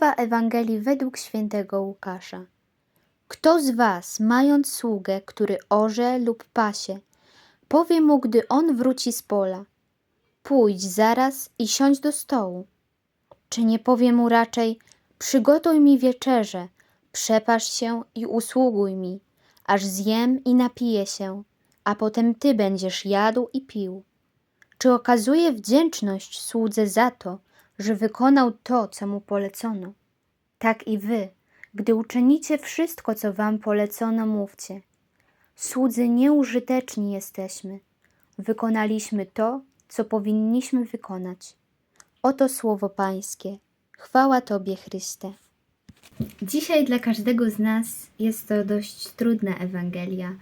Słowa Ewangelii według świętego Łukasza. Kto z was, mając sługę, który orze lub pasie, powie mu, gdy on wróci z pola, pójdź zaraz i siądź do stołu? Czy nie powie mu raczej, przygotuj mi wieczerze, przepasz się i usługuj mi, aż zjem i napiję się, a potem ty będziesz jadł i pił? Czy okazuje wdzięczność słudze za to, że wykonał to, co mu polecono? Tak i wy, gdy uczynicie wszystko, co wam polecono, mówcie. Słudzy nieużyteczni jesteśmy. Wykonaliśmy to, co powinniśmy wykonać. Oto słowo Pańskie. Chwała Tobie, Chryste. Dzisiaj dla każdego z nas jest to dość trudna Ewangelia,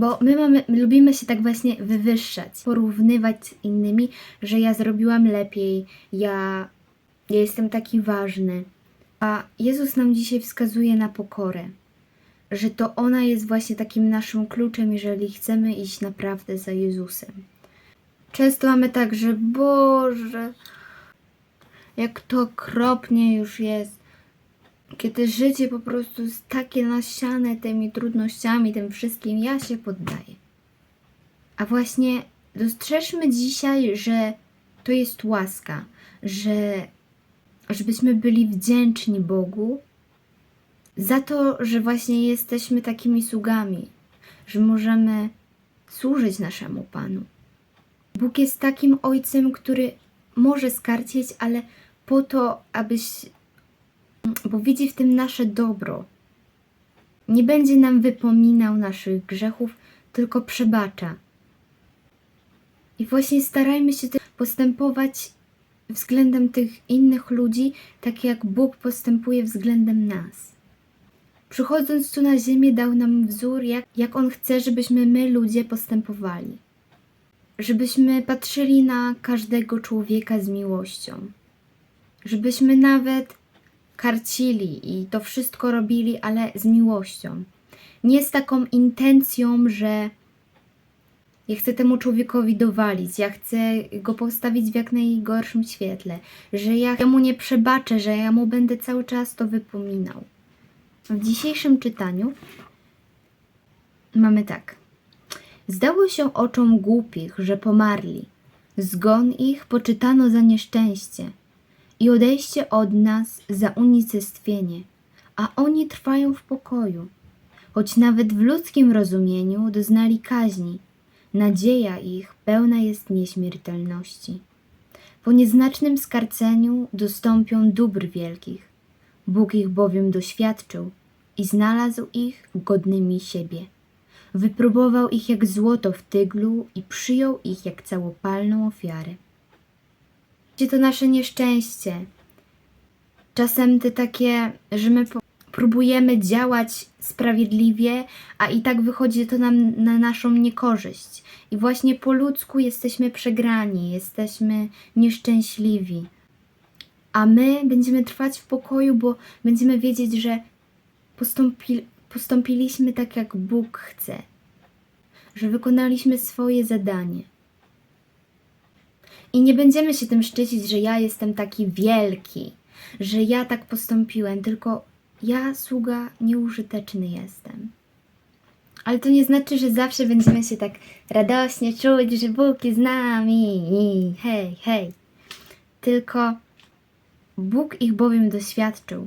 bo my mamy, my lubimy się tak właśnie wywyższać, porównywać z innymi, że ja zrobiłam lepiej, ja, ja jestem taki ważny. A Jezus nam dzisiaj wskazuje na pokorę, że to ona jest właśnie takim naszym kluczem, jeżeli chcemy iść naprawdę za Jezusem. Często mamy tak, że Boże, jak to okropnie już jest, kiedy życie po prostu jest takie nasiane tymi trudnościami, tym wszystkim, ja się poddaję. A właśnie dostrzeżmy dzisiaj, że to jest łaska, że żebyśmy byli wdzięczni Bogu za to, że właśnie jesteśmy takimi sługami, że możemy służyć naszemu Panu. Bóg jest takim Ojcem, który może skarcić, ale po to, abyś, bo widzi w tym nasze dobro. Nie będzie nam wypominał naszych grzechów, tylko przebacza. I właśnie starajmy się postępować względem tych innych ludzi, tak jak Bóg postępuje względem nas. Przychodząc tu na ziemię, dał nam wzór, jak, jak On chce, żebyśmy my, ludzie, postępowali. Żebyśmy patrzyli na każdego człowieka z miłością. Żebyśmy nawet karcili i to wszystko robili, ale z miłością. Nie z taką intencją, że ja chcę temu człowiekowi dowalić, ja chcę go postawić w jak najgorszym świetle, że ja mu nie przebaczę, że ja mu będę cały czas to wypominał. W dzisiejszym czytaniu mamy tak. Zdało się oczom głupich, że pomarli. Zgon ich poczytano za nieszczęście i odejście od nas za unicestwienie, a oni trwają w pokoju, choć nawet w ludzkim rozumieniu doznali kaźni Nadzieja ich pełna jest nieśmiertelności. Po nieznacznym skarceniu dostąpią dóbr wielkich. Bóg ich bowiem doświadczył i znalazł ich godnymi siebie. Wypróbował ich jak złoto w tyglu i przyjął ich jak całopalną ofiarę. Gdzie to nasze nieszczęście? Czasem te takie, że my próbujemy działać sprawiedliwie, a i tak wychodzi to nam na naszą niekorzyść. I właśnie po ludzku jesteśmy przegrani, jesteśmy nieszczęśliwi. A my będziemy trwać w pokoju, bo będziemy wiedzieć, że postąpi, postąpiliśmy tak, jak Bóg chce, że wykonaliśmy swoje zadanie. I nie będziemy się tym szczycić, że ja jestem taki wielki, że ja tak postąpiłem, tylko ja, sługa, nieużyteczny jestem. Ale to nie znaczy, że zawsze będziemy się tak radośnie czuć, że Bóg jest z nami. Hej, hej. Tylko Bóg ich bowiem doświadczył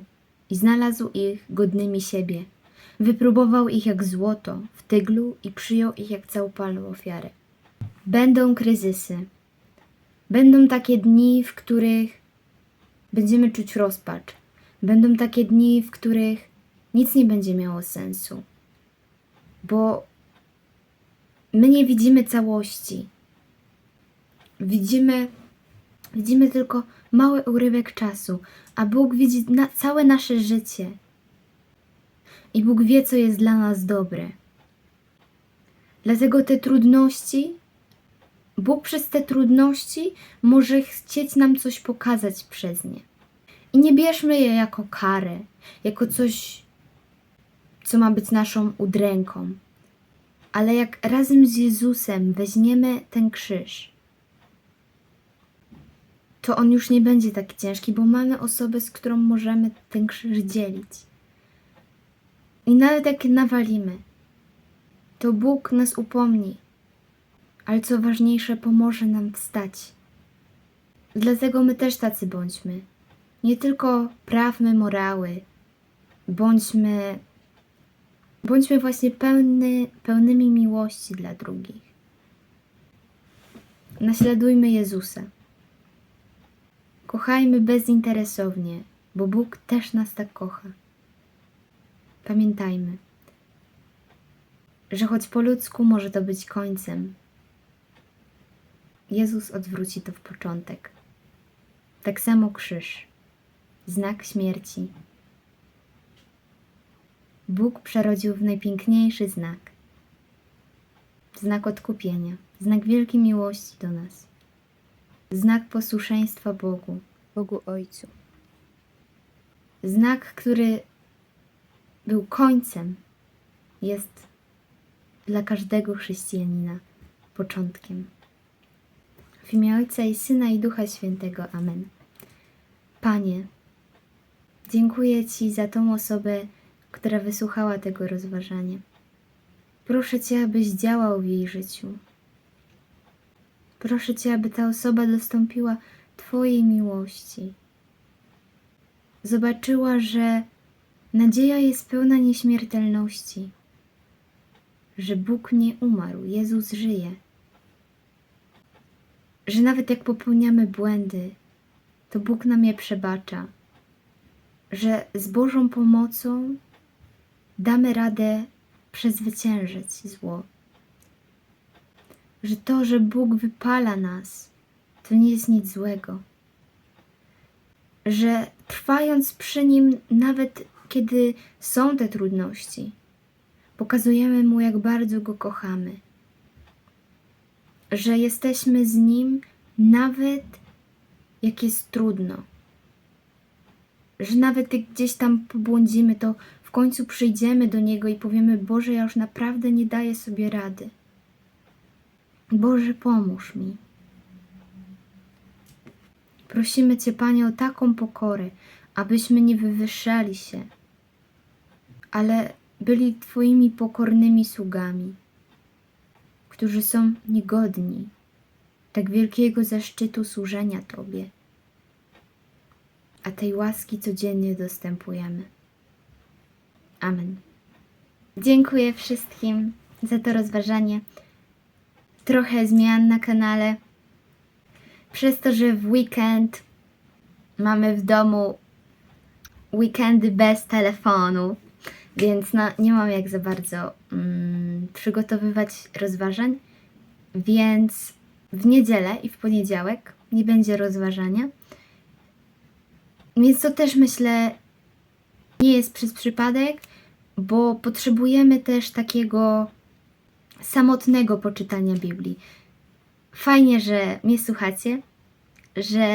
i znalazł ich godnymi siebie. Wypróbował ich jak złoto w tyglu i przyjął ich jak całopalną ofiarę. Będą kryzysy. Będą takie dni, w których będziemy czuć rozpacz Będą takie dni, w których nic nie będzie miało sensu, bo my nie widzimy całości. Widzimy, widzimy tylko mały urywek czasu, a Bóg widzi na całe nasze życie. I Bóg wie, co jest dla nas dobre. Dlatego te trudności, Bóg przez te trudności może chcieć nam coś pokazać przez nie. I nie bierzmy je jako karę, jako coś, co ma być naszą udręką. Ale jak razem z Jezusem weźmiemy ten krzyż to on już nie będzie taki ciężki, bo mamy osobę, z którą możemy ten krzyż dzielić. I nawet jak nawalimy, to Bóg nas upomni, ale co ważniejsze, pomoże nam wstać. Dlatego my też tacy bądźmy. Nie tylko prawmy morały, bądźmy, bądźmy właśnie pełny, pełnymi miłości dla drugich. Naśladujmy Jezusa. Kochajmy bezinteresownie, bo Bóg też nas tak kocha. Pamiętajmy, że choć po ludzku może to być końcem, Jezus odwróci to w początek. Tak samo krzyż, znak śmierci. Bóg przerodził w najpiękniejszy znak. Znak odkupienia, znak wielkiej miłości do nas. Znak posłuszeństwa Bogu, Bogu Ojcu. Znak, który był końcem, jest dla każdego chrześcijanina początkiem. W imię Ojca i Syna i Ducha Świętego. Amen. Panie, dziękuję Ci za tą osobę, która wysłuchała tego rozważania. Proszę Cię, abyś działał w jej życiu. Proszę Cię, aby ta osoba dostąpiła Twojej miłości. Zobaczyła, że nadzieja jest pełna nieśmiertelności, że Bóg nie umarł, Jezus żyje, że nawet jak popełniamy błędy, to Bóg nam je przebacza, że z Bożą pomocą damy radę przezwyciężyć zło że to, że Bóg wypala nas, to nie jest nic złego. Że trwając przy Nim, nawet kiedy są te trudności, pokazujemy Mu, jak bardzo Go kochamy. Że jesteśmy z Nim, nawet jak jest trudno. Że nawet gdzieś tam pobłądzimy, to w końcu przyjdziemy do Niego i powiemy: Boże, ja już naprawdę nie daję sobie rady. Boże, pomóż mi. Prosimy Cię, Panie, o taką pokorę, abyśmy nie wywyższali się, ale byli Twoimi pokornymi sługami, którzy są niegodni tak wielkiego zaszczytu służenia Tobie, a tej łaski codziennie dostępujemy. Amen. Dziękuję wszystkim za to rozważanie trochę zmian na kanale. Przez to, że w weekend mamy w domu weekendy bez telefonu, więc no, nie mam jak za bardzo mm, przygotowywać rozważań, więc w niedzielę i w poniedziałek nie będzie rozważania. Więc to też myślę nie jest przez przypadek, bo potrzebujemy też takiego samotnego poczytania Biblii. Fajnie, że mnie słuchacie, że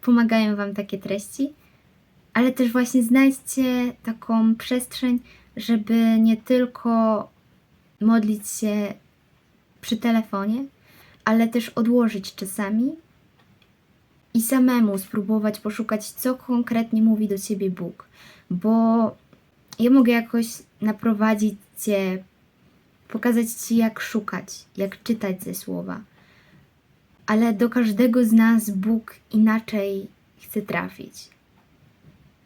pomagają Wam takie treści, ale też właśnie znajdźcie taką przestrzeń, żeby nie tylko modlić się przy telefonie, ale też odłożyć czasami i samemu spróbować poszukać, co konkretnie mówi do Ciebie Bóg, bo ja mogę jakoś naprowadzić Cię pokazać Ci, jak szukać, jak czytać ze słowa. Ale do każdego z nas Bóg inaczej chce trafić.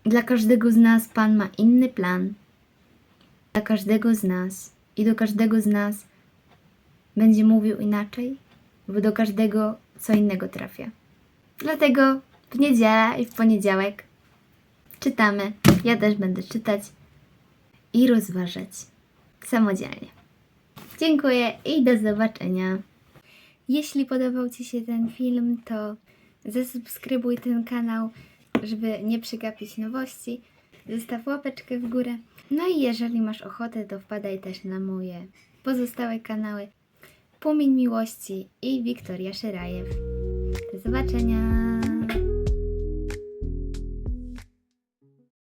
Dla każdego z nas Pan ma inny plan. Dla każdego z nas i do każdego z nas będzie mówił inaczej, bo do każdego co innego trafia. Dlatego w niedzielę i w poniedziałek czytamy. Ja też będę czytać i rozważać samodzielnie. Dziękuję i do zobaczenia. Jeśli podobał Ci się ten film, to zasubskrybuj ten kanał, żeby nie przegapić nowości. Zostaw łapeczkę w górę. No i jeżeli masz ochotę, to wpadaj też na moje pozostałe kanały Płomień Miłości i Wiktoria Szyrajew. Do zobaczenia!